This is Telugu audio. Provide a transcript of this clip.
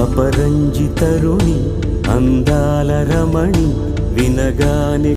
అపరంజి తరుణి అందాల రమణి వినగానే